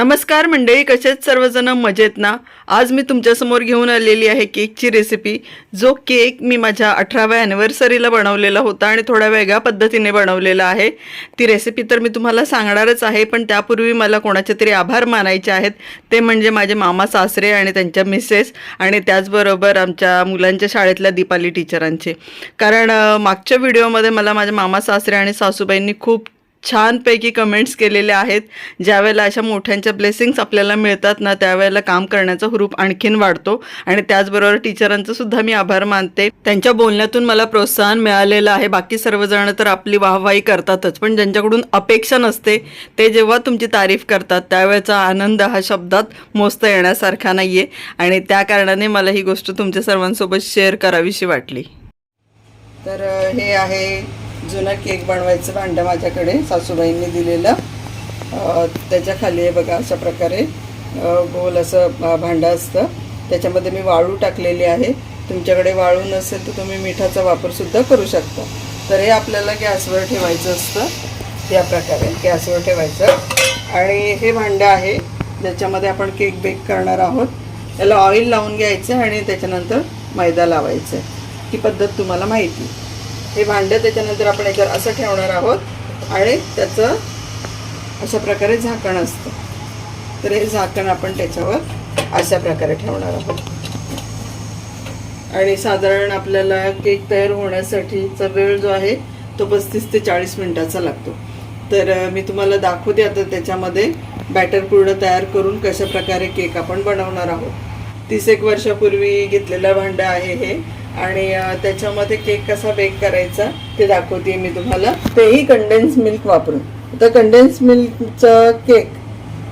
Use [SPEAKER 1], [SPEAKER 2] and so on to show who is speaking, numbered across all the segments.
[SPEAKER 1] नमस्कार मंडळी कसेच सर्वजण मजेत ना? आज मी तुमच्यासमोर घेऊन आलेली आहे केकची रेसिपी जो केक मी माझ्या अठराव्या ॲनिव्हर्सरीला बनवलेला होता आणि थोड्या वेगळ्या पद्धतीने बनवलेला आहे. ती रेसिपी तर मी तुम्हाला सांगणारच आहे पण त्यापूर्वी मला कोणाचे तरी आभार मानायचे आहेत. ते म्हणजे माझे मामा सासरे आणि त्यांच्या मिसेस आणि त्याचबरोबर आमच्या मुलांच्या शाळेतल्या दीपाली टीचरांचे कारण मागच्या व्हिडिओमध्ये मला माझ्या मामा सासरे आणि सासूबाईंनी खूप छानपैकी कमेंट्स केलेले आहेत. ज्यावेळेला अशा मोठ्यांच्या ब्लेसिंग्स आपल्याला मिळतात ना त्यावेळेला काम करण्याचा हुरूप आणखीन वाढतो. आणि त्याचबरोबर टीचरांचं सुद्धा मी आभार मानते. त्यांच्या बोलण्यातून मला प्रोत्साहन मिळालेलं आहे. बाकी सर्वजण तर आपली वाहवाही करतातच पण ज्यांच्याकडून अपेक्षा नसते ते जेव्हा तुमची तारीफ करतात त्यावेळेचा आनंद हा शब्दात मोजता येण्यासारखा नाही आहे आणि त्या कारणाने मला ही गोष्ट तुमच्या सर्वांसोबत शेअर करावीशी वाटली. तर हे आहे जुनं केक बनवायचं भांडं माझ्याकडे सासूबाईंनी दिलेलं. त्याच्याखाली त्याच्याखाली आहे बघा अशा प्रकारे गोल असं भांडं असतं. त्याच्यामध्ये मी वाळू टाकलेली आहे. तुमच्याकडे वाळू नसेल तर तुम्ही मिठाचा वापरसुद्धा करू शकता. तर हे आपल्याला गॅसवर ठेवायचं असतं. या प्रकारे गॅसवर ठेवायचं. आणि हे भांडं आहे ज्याच्यामध्ये आपण केक बेक करणार आहोत. याला ऑइल लावून घ्यायचं आणि त्याच्यानंतर मैदा लावायचा ही पद्धत तुम्हाला माहिती हे भांडं त्याच्यानंतर आपण याच्यावर असं ठेवणार आहोत आणि त्याचं अशा प्रकारे झाकण असतं. तर हे झाकण आपण त्याच्यावर अशा प्रकारे ठेवणार आहोत. आणि साधारण आपल्याला केक तयार होण्यासाठीचा वेळ जो आहे तो पस्तीस ते चाळीस मिनिटाचा लागतो. तर मी तुम्हाला दाखवते आता त्याच्यामध्ये बॅटर पूर्ण तयार करून कशा प्रकारे केक आपण बनवणार आहोत. तीस एक वर्षापूर्वी घेतलेलं भांडं आहे हे. आणि त्याच्यामध्ये केक कसा बेक करायचा ते दाखवते मी तुम्हाला. तेही कंडेन्स मिल्क वापरून. तर कंडेन्स मिल्कचा केक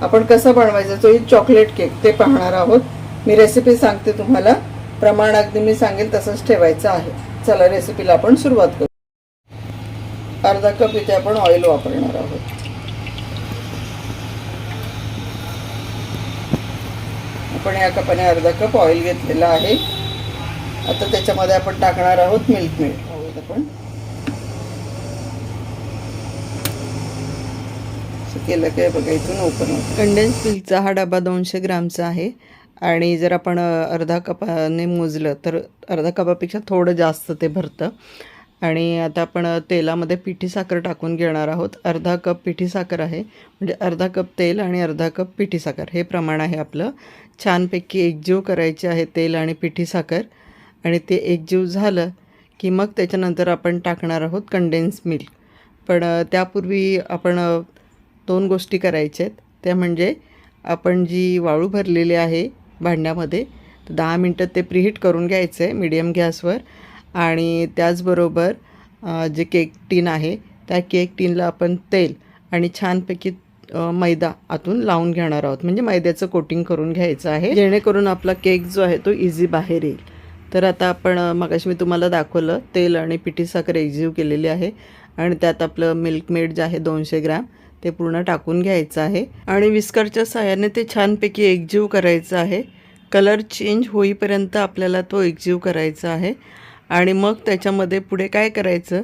[SPEAKER 1] आपण कसा बनवायचा तोही चॉकलेट केक ते पाहणार आहोत. मी रेसिपी सांगते तुम्हाला. प्रमाण अगदी मी सांगेल तसंच ठेवायचं आहे. चला रेसिपीला आपण सुरुवात करू. अर्धा कप इथे आपण ऑइल वापरणार आहोत. आपण या कपाने अर्धा कप ऑइल घेतलेला आहे. आता त्याच्यामध्ये आपण टाकणार आहोत मिल्क मेड पाहूयात आपण. केलं काय बघा इथून ओपन कंडेन्स मिल्कचा हा डबा दोनशे ग्रामचा आहे. आणि जर आपण अर्धा कपाने मोजलं तर अर्धा कपापेक्षा थोडं जास्त ते भरतं. आणि आता आपण तेलामध्ये पिठी साखर टाकून घेणार आहोत. अर्धा कप पिठी साखर आहे. म्हणजे अर्धा कप तेल आणि अर्धा कप पिठी साखर. हे प्रमाण आहे आपलं. छानपैकी एकजीव करायचे आहे तेल आणि पिठी साखर. आणि ते एकजीव झालं की मग त्याच्यानंतर आपण टाकणार आहोत कंडेन्स मिल्क पण त्यापूर्वी आपण दोन गोष्टी करायच्या आहेत. त्या म्हणजे आपण जी वाळू भरलेली आहे भांड्यामध्ये तर दहा मिनटं ते प्रीहीट करून घ्यायचं आहे मिडियम गॅसवर. आणि त्याचबरोबर जे केक टीन आहे त्या केक टीनला आपण तेल आणि छानपैकी मैदा आतून लावून घेणार आहोत. म्हणजे मैद्याचं कोटिंग करून घ्यायचं आहे. जेणेकरून आपला केक जो आहे तो इझी बाहेर येईल. तर आता आपण मगाशी मी तुम्हाला दाखवलं तेल आणि पिठी साखर एकजीव केलेली आहे. आणि त्यात आपलं मिल्कमेड जे आहे दोनशे ग्रॅम ते पूर्ण टाकून घ्यायचं आहे. आणि विस्करच्या सहाय्याने ते छानपैकी एकजीव करायचं आहे. कलर चेंज होईपर्यंत आपल्याला तो एकजीव करायचा आहे. आणि मग त्याच्यामध्ये पुढे काय करायचं?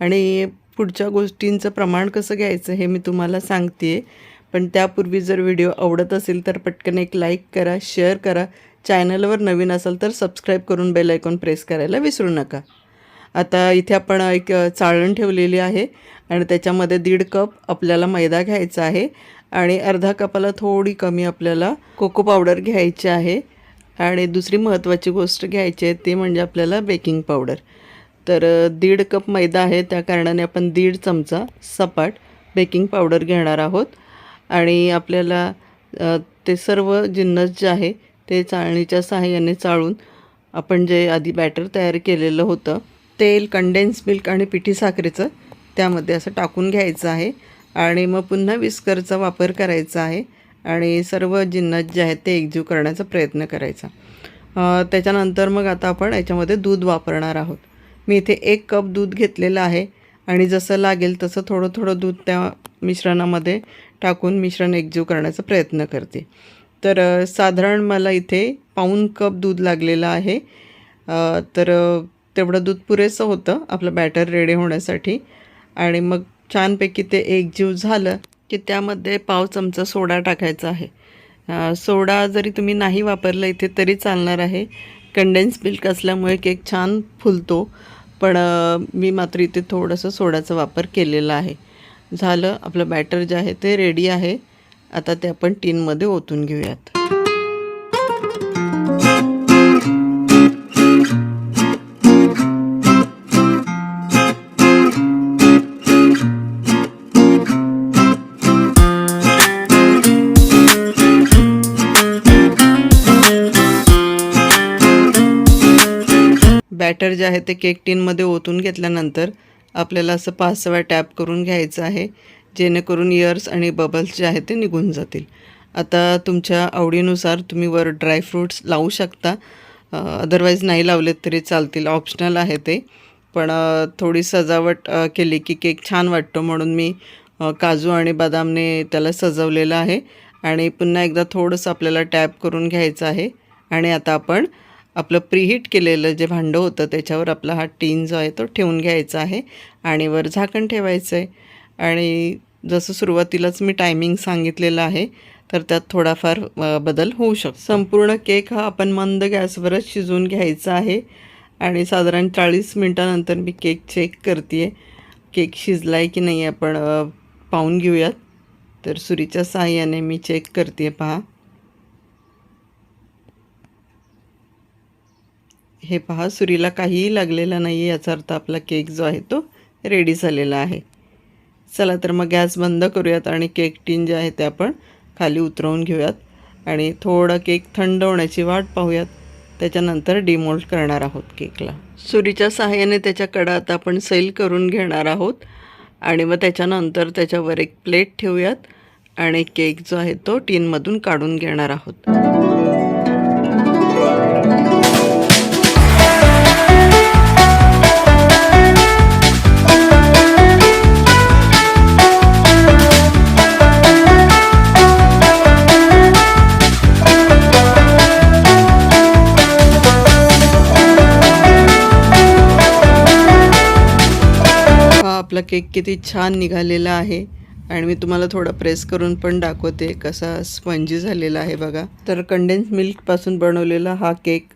[SPEAKER 1] आणि पुढच्या गोष्टींचं प्रमाण कसं घ्यायचं हे मी तुम्हाला सांगते पण त्यापूर्वी जर व्हिडिओ आवडत असेल तर पटकन एक लाईक करा शेअर करा. चॅनलवर नवीन असाल तर सबस्क्राईब करून बेल आयकॉन प्रेस करायला विसरू नका. आता इथे आपण एक चाळण ठेवलेली आहे आणि त्याच्यामध्ये दीड कप आपल्याला मैदा घ्यायचा आहे आणि अर्धा कपाला थोडी कमी आपल्याला कोको पावडर घ्यायची आहे आणि दुसरी महत्त्वाची गोष्ट घ्यायची आहे ती म्हणजे आपल्याला बेकिंग पावडर तर दीड कप मैदा आहे त्या कारणाने आपण दीड चमचा सपाट बेकिंग पावडर घेणार आहोत. आणि आपल्याला ते सर्व जिन्नस जे आहे ते चाळणीच्या सहाय्याने चाळून आपण जे आधी बॅटर तयार केलेलं होतं तेल कंडेन्स मिल्क आणि पिठी साखरेचं त्यामध्ये असं टाकून घ्यायचं आहे. आणि मग पुन्हा विस्करचा वापर करायचा आहे आणि सर्व जिन्नस जे आहेत ते एकजीव करण्याचा प्रयत्न करायचा. त्याच्यानंतर मग आता आपण याच्यामध्ये दूध वापरणार आहोत. मी इथे एक कप दूध घेतलेलं आहे आणि जसं लागेल तसं थोडं थोडं दूध त्या मिश्रणामध्ये टाकून मिश्रण एकजीव करण्याचा प्रयत्न करते. तर साधारण मला इथे पाऊन कप दूध लागलेलं आहे. तर तेवढं दूध पुरेसं होतं आपलं बॅटर रेडी होण्यासाठी. आणि मग छानपैकी ते एकजीव झालं की त्यामध्ये पाव चमचा सोडा टाकायचा आहे. सोडा जरी तुम्ही नाही वापरला इथे तरी चालणार आहे. कंडेन्स मिल्क असल्यामुळे केक छान फुलतो पण मी मात्र इथे थोडंसं सोड्याचा वापर केलेला आहे. झालं आपलं बॅटर जे आहे ते रेडी आहे. आता ते आपण टीनमध्ये ओतून घेऊयात. बॅटर जे आहे ते केक टीनमध्ये ओतून घेतल्यानंतर आपल्याला असं पाच सव्या टॅप करून घ्यायचं आहे. जेणेकरून इयर्स आणि बबल्स जे आहेत ते निघून जातील. आता तुमच्या आवडीनुसार तुम्ही वर ड्रायफ्रूट्स लावू शकता. अदरवाईज नाही लावलेत तरी चालतील. ऑप्शनल आहे ते. पण थोडी सजावट केली की केक छान वाटतो म्हणून मी काजू आणि बदामने त्याला सजवलेलं आहे. आणि पुन्हा एकदा थोडंसं आपल्याला टॅप करून घ्यायचं आहे. आणि आता आपण आपलं प्रीहीट केलेलं जे भांडं होतं त्याच्यावर आपला हा टीन जो आहे तो ठेवून घ्यायचा आहे. आणि वर झाकण ठेवायचं आहे आणि जसं सुरुवातीलाच मी टायमिंग सांगितलेलं आहे तर त्यात थोडाफार बदल होऊ शकतो संपूर्ण केक हा आपण मंद गॅसवरच शिजवून घ्यायचा आहे आणि साधारण चाळीस मिनटानंतर मी केक चेक करते केक शिजला आहे की नाही आपण पाहून घेऊयात. तर सुरीच्या साहाय्याने मी चेक करते पहा. हे पहा सुरीला काहीही लागलेलं नाही आहे याचा अर्थ आपला केक जो आहे तो रेडी झालेला आहे. चला तर मग गॅस बंद करूयात आणि केक टीन जे आहे ते आपण खाली उतरवून घेऊयात. आणि थोडं केक थंड होण्याची वाट पाहूयात. त्याच्यानंतर डिमोल्ड करणार आहोत केकला. सुरीच्या सहाय्याने त्याच्या कडा आता आपण सैल करून घेणार आहोत. आणि मग त्याच्यानंतर त्याच्यावर एक प्लेट ठेवूयात. आणि केक जो आहे तो टीनमधून काढून घेणार आहोत. आपला केक किती छान निघालेला आहे. आणि मी तुम्हाला थोडा प्रेस करून पण दाखवते कसा स्पंजी झालेला आहे बघा. तर कंडेन्स मिल्कपासून बनवलेला हा केक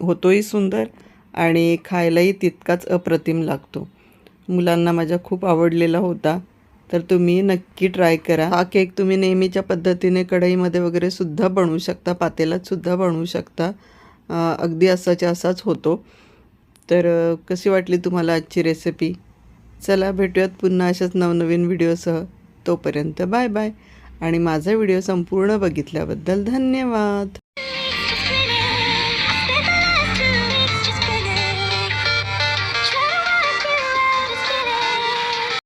[SPEAKER 1] होतोही सुंदर आणि खायलाही तितकाच अप्रतिम लागतो. मुलांना माझ्या खूप आवडलेला होता. तर तुम्ही नक्की ट्राय करा. हा केक तुम्ही नेहमीच्या पद्धतीने कढईमध्ये वगैरे सुद्धा बनवू शकता पातेलात सुद्धा बनवू शकता. अगदी असाच्या असाच होतो. तर कशी वाटली तुम्हाला आजची रेसिपी चला भेटूयात पुन्हा अशाच नवनवीन व्हिडिओसह. तोपर्यंत बाय बाय. आणि माझा व्हिडिओ संपूर्ण बघितल्याबद्दल धन्यवाद.